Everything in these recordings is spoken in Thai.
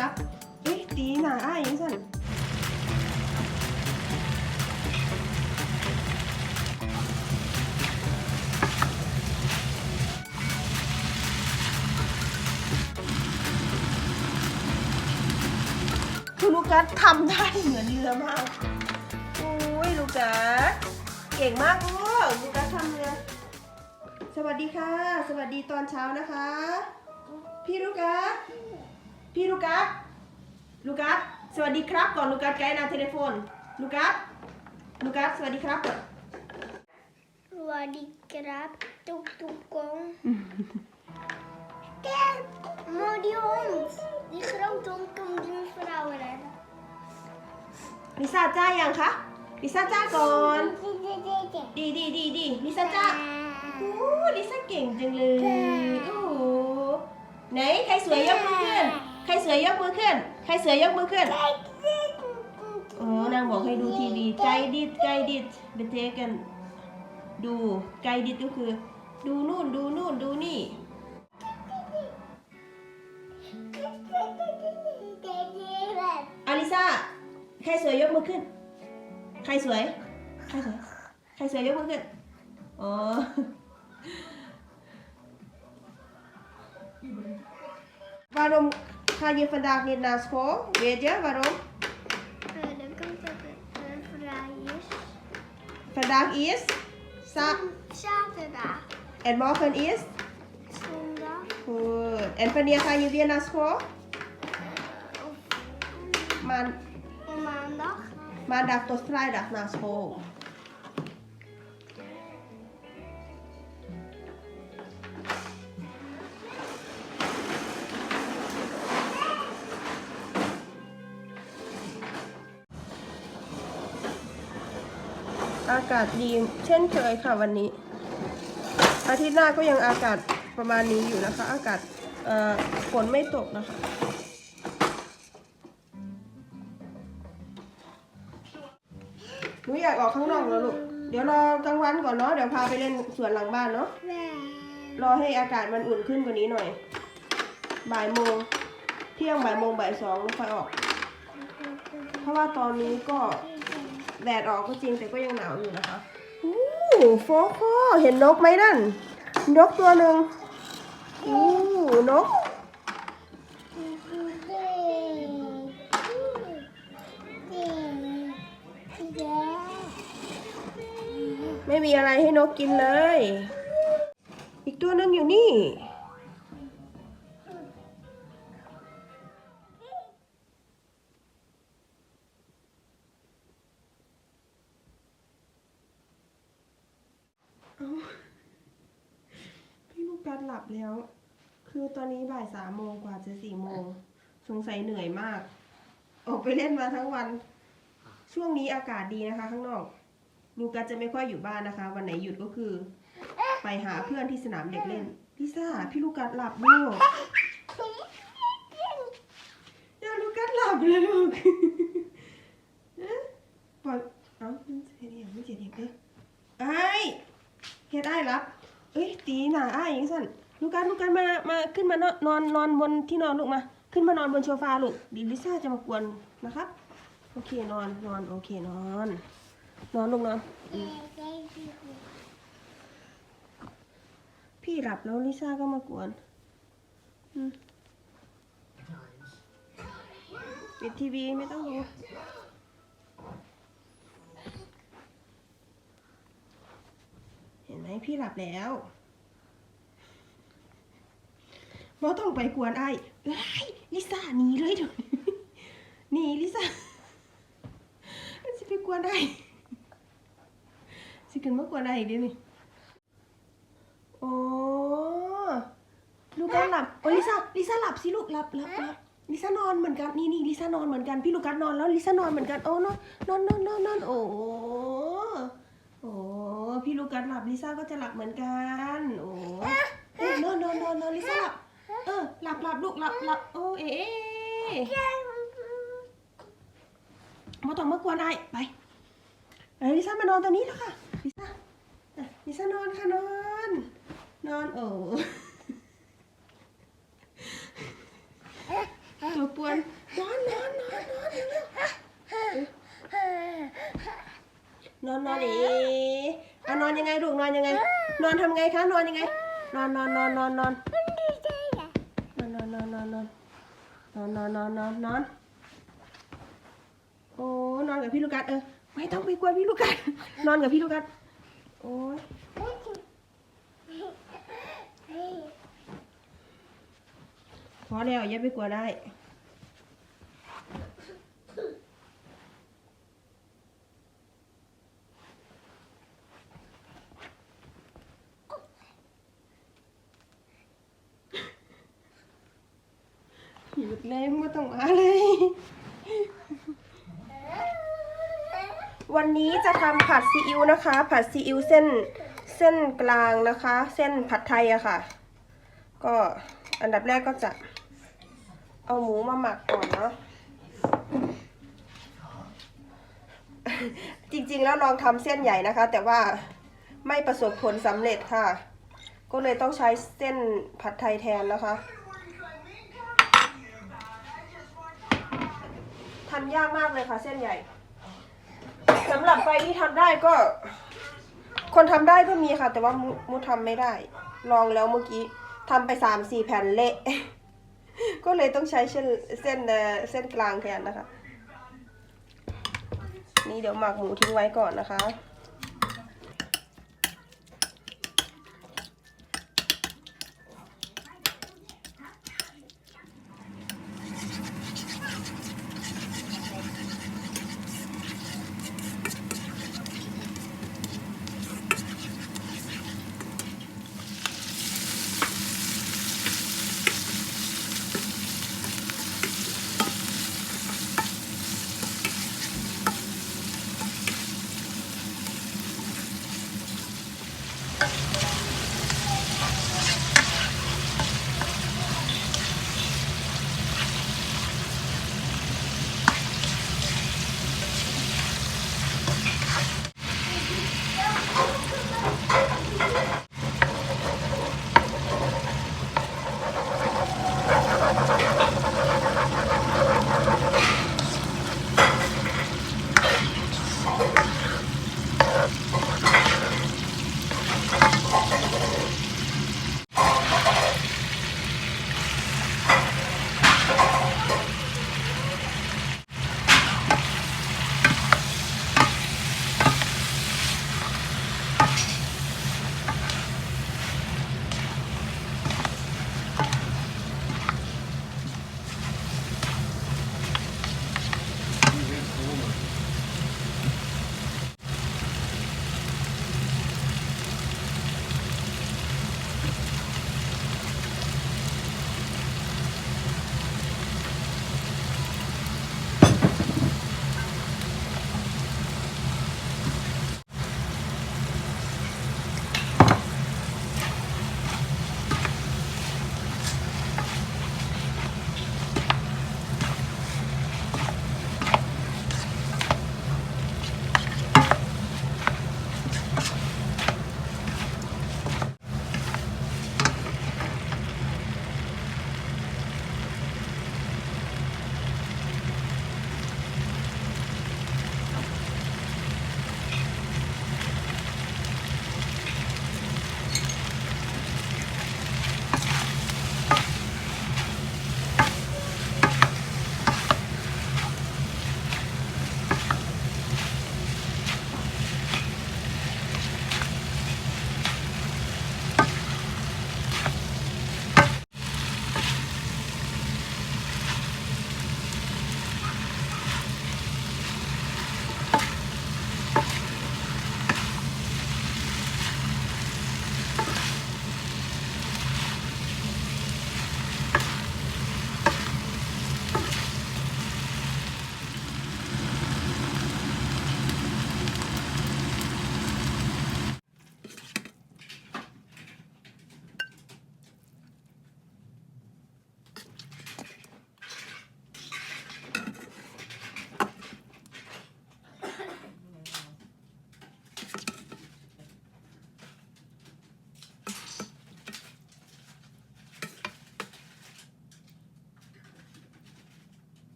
รับเอ๊ะตีหนาอ้ายยังสั่นคือลูกัสทำได้เหมือนเรือมากโอ้ยลูกัสเก่งมากลูกลูกัสทำเรือสวัสดีค่ะ สวัสดีตอนเช้านะคะ พี่ลูกัส พี่ลูกัสลูกัสสวัสดีครับก่อนลูกัสไกด์นาเทเลโฟนลูกัสลูกัสสวัสดีครับก่อน Waar die krab toe toe komt. Kijk, maar die hond. Die grote hond komt die mevrouw redden. ลิซ่าจ้ายังคะลิซ่าจ้าก่อนดีดีดีดีลิซ่าจ้าโอ้ลิซ่าเก่งจังเลย โอ้โห ไหน ใครสวยยกมือขึ้น ใครสวยยกมือขึ้น ใครสวยยกมือขึ้น โอ้นางบอกให้ดูทีวี ไกด์ดิดไกด์ดิดเบเทกัน ดูไกด์ดิดก็คือ ดูนู่นดูนู่นดูนี่อลิซาใครสวยยกมือขึ้น ใครสวย ใครสวย ใครสวยยกมือขึ้น อ๋อ Waarom ga je vandaag niet naar school? Weet je waarom? Uh, dan komt dat het uh, vrij is. Vandaag is Zaterdag, en morgen is zondag goed. En wanneer ga je weer naar school? Maan, maandag. maandag tot vrijdag naar school. - อากาศดีเช่นเคยค่ะวันนี้ อาทิตย์หน้าก็ยังอากาศประมาณนี้อยู่นะคะ อากาศเอ่อฝนไม่ตกนะคะหนูอยากออกข้างนอกแล้วลูก เดี๋ยวรอกลางวันก่อนเนาะ เดี๋ยวพาไปเล่นสวนหลังบ้านเนาะ รอให้อากาศมันอุ่นขึ้นกว่านี้หน่อย บ่ายโมง เที่ยงบ่ายโมงบ่ายสองค่อยออก เพราะว่าตอนนี้ก็ แดดออกก็จริงแต่ก็ยังหนาวอยู่นะคะอู้โฟโคเห็นนกไหมนั่น นกตัวหนึ่งอู้นก ไม่มีอะไรให้นกกินเลย อีกตัวหนึงอยู่นี่ เอ้าพี่ลูกกัดหลับแล้ว คือตอนนี้บ่ายสามโมงกว่าจะสี่โมง สงสัยเหนื่อยมาก ออกไปเล่นมาทั้งวัน ช่วงนี้อากาศดีนะคะ ข้างนอก ลูกัสจะไม่ค่อยอยู่บ้านนะคะ วันไหนหยุดก็คือ ไปหาเพื่อนที่สนามเด็กเล่นลิซ่า พี่ลูกัสหลับลูกอย่าลูกัสหลับเลยลูกเอ๊ะปล่อยเอ้ามันเสียเดียวไม่เสียเดียวเอ๊ะไอ้าย เฮ็ดไอ้รับ เอ้ย ตีหนาไอ้ายยังสั่นลูกัสลูกัสมา มาขึ้นมานอนนอนนอนบนที่นอนลูกมา ขึ้นมานอนบนโซฟาลูกดิลิซ่าจะมากวนนะครับ โอเคนอนนอนโอเคนอน นอนลูกนอนพี่หลับแล้วลิซ่าก็มากวนอืมปิดทีวีไม่ต้องดู เห็นไหมพี่หลับแล้วบอต้องไปกวนไอ้เอ้ลิซ่าหนีเลยเดี๋ยวนี้หนีลิซ่าจะไปกวนไอ้สิขึ้นมากวนไอ้อีกเดี๋ยวนี้โอ้ลูกกัสหลับโอ้ลิซ่าลิซ่าหลับสิลูกหลับหลับหลับลิซ่านอนเหมือนกันนี่นี่ลิซ่านอนเหมือนกันพี่ลูกกัสนอนแล้วลิซ่านอนเหมือนกันโอ้นอนนอนนอนนอนโอ้โอ้ พี่ลูกัสหลับลิซ่าก็จะหลับเหมือนกัน โอ้โอ้นอนนอนนอนนอนลิซ่าหลับ เออหลับหลับลูกหลับหลับโอ้เอ๋มาต้องมากวนไอไปไอลิซ่ามานอนตรงนี้แล้วค่ะลิซ่าลิซ่านอนค่ะนอน นอนโอ้ตัวปวนนอนนอนนอนนอนนอนนอนเอ๋ ยังไง นอนทำไงคะนอนยังไง นอนนอนนอนนอนนอนนอนนอนนอนนอนนอนนอนนอนนอนนอนนอนโอ้นอนกับพี่ลูกัดเออไม่ต้องไปกวนพี่ลูกัดนอนกับพี่ลูกกัดโอ้ยพอแล้วอย่าไปกลัวได้ หยุดเลยไม่ต้องมาเลยวันนี้จะทำผัดซีอิ๊วนะคะ ผัดซีอิ๊วเส้นเส้นกลางนะคะ เส้นผัดไทยอะค่ะ ก็อันดับแรกก็จะเอาหมูมาหมักก่อนเนาะจริงๆแล้วลองทำเส้นใหญ่นะคะ แต่ว่าไม่ประสบผลสำเร็จค่ะ ก็เลยต้องใช้เส้นผัดไทยแทนนะคะ ทำยากมากเลยค่ะ เส้นใหญ่สำหรับไฟที่ทำได้ก็ คนทำได้ก็มีค่ะ แต่ว่ามุมุทำไม่ได้ ลองแล้วเมื่อกี้ทำไปสามสี่แผ่นเละ ก็เลยต้องใช้เส้นเส้นเอ่อเส้นกลางแทนนะคะ นี่เดี๋ยวหมักหมูทิ้งไว้ก่อนนะคะ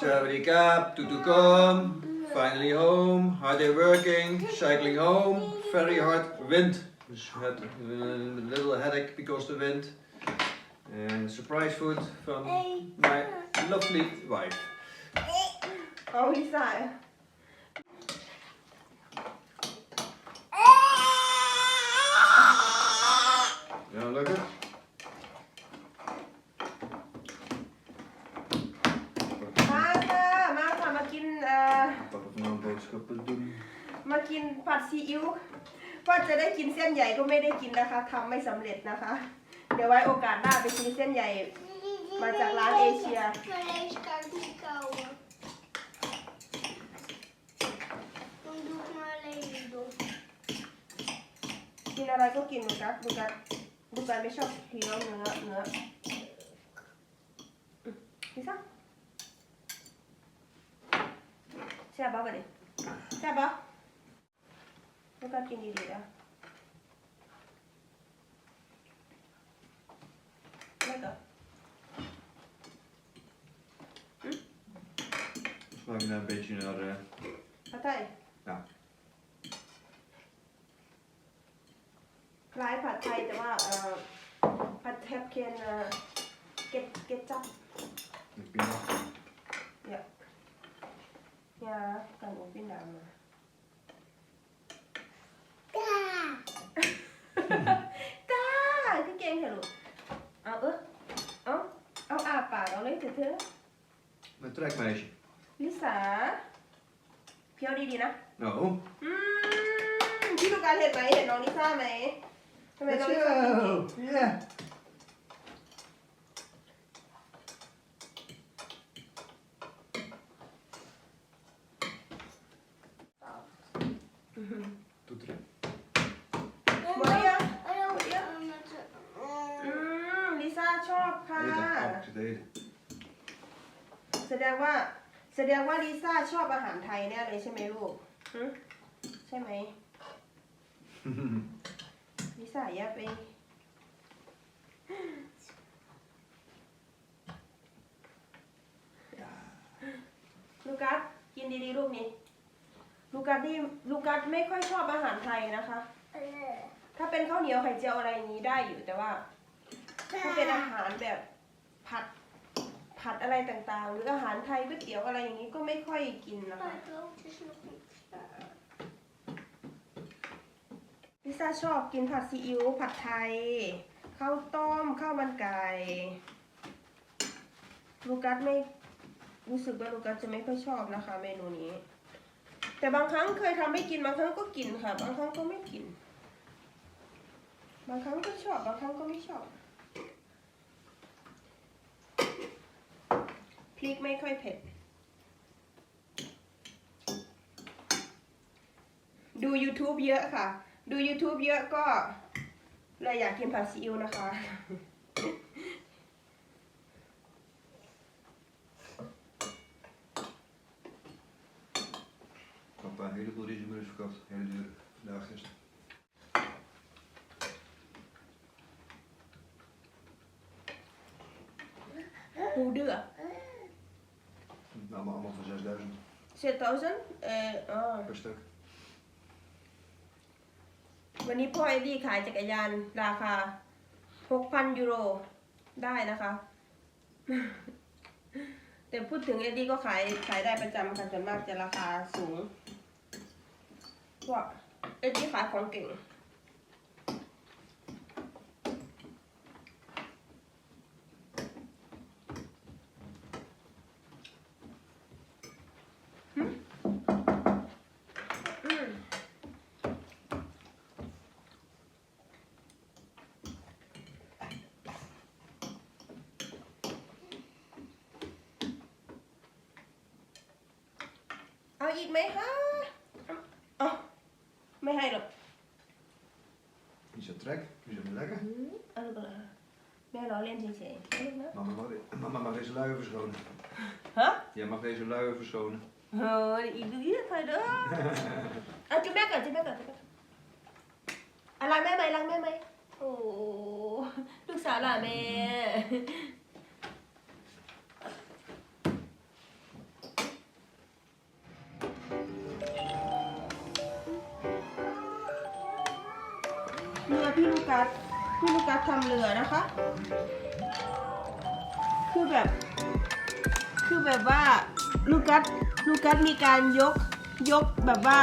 Shavadikap, tutukom. Finally home, hard day working, cycling home, very hard wind. Had a little headache because the wind. And surprise food from my lovely wife. Oh, he's ซีอิ๊วว่าจะได้กินเส้นใหญ่ก็ไม่ได้กินนะคะทำไม่สำเร็จนะคะ เดี๋ยวไว้โอกาสหน้าไปซื้อเส้นใหญ่ Maar het is laat Asia. Maar deze kan ik niet kauwen. Dan doe ik maar alleen Lidl. กินอะไรก็กินลูกัสลูกัสลูกัสไม่ชอบเคี้ยวเนื้อเนื้ออืมลิซ่าแซ่บปะกันดิแซ่บปะลูกัสกินดีๆนะไม่ก็ Smaakt nou een beetje naar. eh, ผัดไทย Ja. คล้ายผัดไทยแต่ว่าเอ่อผัดแทบเคนเอ่อเก็ดเก็ดจับ met pina. เนี่ยยากันอุปินดามมา กล้าคือเก่งเถอะลูกเอาเออเอาเอาอา ปากเอาเลยเถอะเธอ Met trekmeisje. ลิสาเพียวดีๆนะ Nou, อืมพี่ลูกการเห็นไหมเห็นน้องลิซ่าไหมทำไมน้องลิซ่ากินเก่ง Ja. อือหือ Doet erin. หมดหรือยัง Oh, อืมลิซ่าชอบค่ะ Eten. Oh, ik zit te eten. แส ดงว่า แสดงว่าลิซ่าชอบอาหารไทยแน่เลยใช่ไหมลูกหึใช่ไหมลิซ่าอย่าไปลูกัสกินดีๆลูกนี่ลูกัสนี่ลูกัสไม่ค่อยชอบอาหารไทยนะคะถ้าเป็นข้าวเหนียวไข่เจียวอะไรอย่างนี้ได้อยู่แต่ว่า ถ้าเป็นอาหารแบบผัด ผัดอะไรต่างๆ หรืออาหารไทยก๋วยเตี๋ยวอะไรอย่างนี้ก็ไม่ค่อยกินนะคะ ลิซ่าชอบกินผัดซีอิ๊วผัดไทยข้าวต้มข้าวมันไก่ลูกัสไม่รู้สึกว่าลูกัสจะไม่ค่อยชอบนะคะ เมนูนี้ แต่บางครั้งเคยทำให้กินบางครั้งก็กินค่ะ บางครั้งก็ไม่กิน บางครั้งก็ชอบบางครั้งก็ไม่ชอบ พริกไม่ค่อยเผ็ด ดู YouTube เยอะค่ะ ดู YouTube เยอะก็เลยอยากกินผัดซีอิ๊วนะคะ Papa, een heleboel riezenburgers verkocht. Hele duur. Vandaag gisteren. Hoe duur? Allemaal, allemaal van 6000 7000เอออ๋อ per stuk. วันนี้พ่อเอ็ดดี้ขายจักรยานราคา 6,000 ยูโรได้นะคะ แต่พูดถึงเอ็ดดี้ก็ขายขายได้ประจำค่ะส่วนมากจะราคาสูงเพราะว่าเอ็ดดี้ขายของเก่ง อืม เอาอีกไหมคะเอาไม่ให้หรอก Niet zo trek, niet zo lekker. เอาลูกเลยแม่ล้อเล่นเฉยๆเอาลูกนะ Mama mag, mama mag deze luier verschonen. ฮะ Jij mag deze luier verschonen. เฮ้ยอีกดูยี่ใครเด้อเอาจุ๊บแม่ก่อนจุ๊บแม่ก่อนจุ๊บแม่ก่อนอะล้างแม่ไหมล้างแม่ไหมโอ้ลูกสาวหล่ะแม่ พี่ลูกัสพี่ลูกัสทำเรือนะคะ คือแบบ คือแบบว่าลูกัสลูกัสมีการยกยกแบบว่า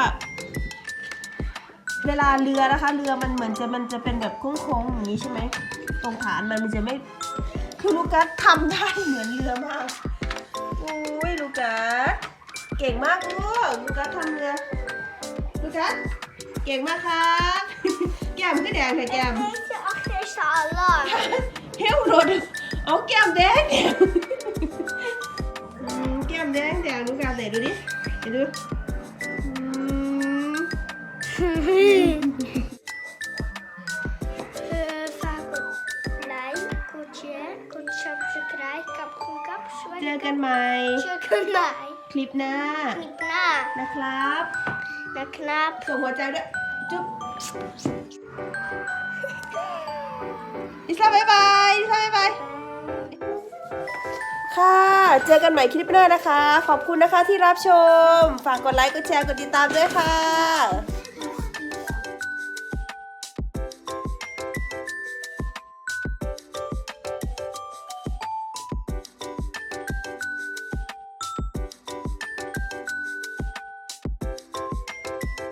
เวลาเรือนะคะ เรือมันเหมือนจะมันจะเป็นแบบโค้งๆอย่างนี้ใช่ไหมตรงฐานมันมันจะไม่ คือลูกัสทำได้เหมือนเรือมากโอ้ยลูกัสเก่งมากลูกลูกัสทำเรือลูกัสเก่งมากครับ แก้มก็แดงเลยแก้ม Deze achterste alarm. เฮลโรดเอาแก้มแดงเนี่ยอืมแก้มแดงแดงลูกัสไหนดูดิไหนดูอืม Eh, Vaak wat like, goed share, goed subscribe, kap, goed kap, เจอกันใหม่ Check mij. คลิปหน้า Knik na. นะครับ Na knap. ส่งหัวใจด้วย จุ๊บ อิสลาบายบายอิสลาบายบายค่ะ เจอกันใหม่คลิปหน้านะคะ ขอบคุณนะคะที่รับชม ฝากกดไลค์ กดแชร์ กดติดตามด้วยค่ะ